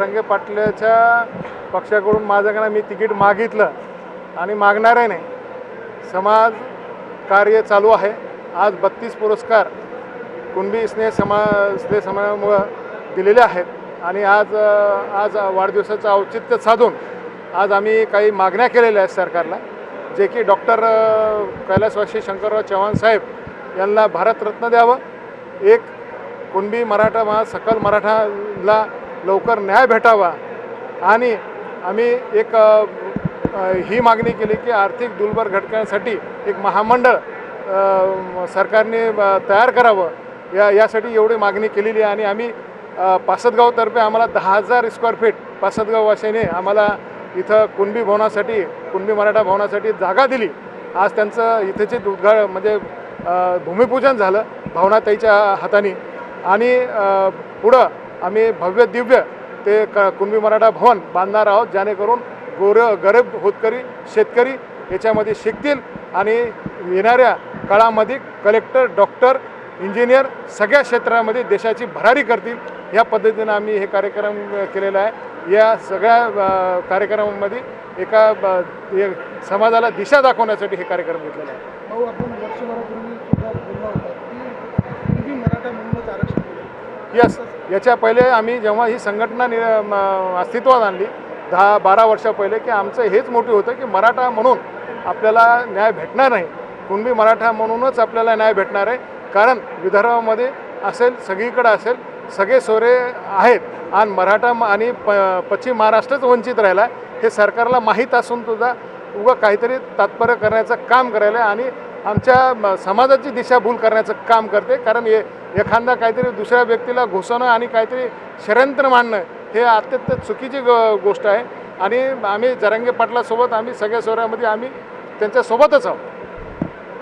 धरंगे पाटलाच्या पक्षाकडून माझ्याकडे मी तिकीट मागितलं आणि मागणारही नाही समाज कार्य चालू आहे. आज बत्तीस पुरस्कार कुणबी स्नेह समा स्नेह समाजामुळं दिलेले आहेत आणि आज आज वाढदिवसाचं औचित्य साधून आज आम्ही काही मागण्या केलेल्या आहेत सरकारला जे की डॉक्टर कैलासवासी शंकरराव चव्हाण साहेब यांना भारतरत्न द्यावं. एक कुणबी मराठा महा सकल मराठाला लवकर न्याय भेटावा. आणि आम्ही एक ही मागणी केली की आर्थिक दुर्बल घटकांसाठी एक महामंडळ सरकारने तयार करावं. या यासाठी एवढी मागणी केलेली आहे. आणि आम्ही पासदगावतर्फे आम्हाला दहा हजार स्क्वेअर फीट पासदगाव आम्हाला इथं कुणबी भवनासाठी कुणबी मराठा भवनासाठी जागा दिली. आज त्यांचं इथेचे उद्घा म्हणजे भूमिपूजन झालं भावनाताईच्या हाताने. आणि पुढं आम्ही भव्य दिव्य ते क कुणबी मराठा भवन बांधणार आहोत जेणेकरून गोर गरीब होतकरी शेतकरी याच्यामध्ये शिकतील आणि येणाऱ्या काळामध्ये कलेक्टर डॉक्टर इंजिनियर सगळ्या क्षेत्रामध्ये देशाची भरारी करतील. या पद्धतीनं आम्ही हे कार्यक्रम केलेला आहे. या सगळ्या कार्यक्रमामध्ये एका ब- समाजाला दिशा दाखवण्यासाठी हे कार्यक्रम घेतलेला आहे. यस याच्या पहिले आम्ही जेव्हा ही संघटना नि अस्तित्वात आणली दहा बारा वर्षा पहिले की आमचं हेच मोठे होतं की मराठा म्हणून आपल्याला न्याय भेटणार नाही. कुणबी मराठा म्हणूनच आपल्याला न्याय भेटणार आहे. कारण विदर्भामध्ये असेल सगळीकडे असेल सगळे सोरे आहेत. आणि मराठा आणि प पश्चिम महाराष्ट्रच वंचित राहिला. हे सरकारला माहीत असून सुद्धा उगं काहीतरी तात्पर्य करण्याचं काम करायला आहे आणि आमच्या समाजाची दिशाभूल करण्याचं काम करते. कारण ए एखादा काहीतरी दुसऱ्या व्यक्तीला घुसवणं आणि काहीतरी षडयंत्र मांडणं हे अत्यंत चुकीची ग गोष्ट आहे. आणि आम्ही जरांगे पाटलासोबत आम्ही सगळ्या सोऱ्यामध्ये आम्ही त्यांच्यासोबतच आहोत.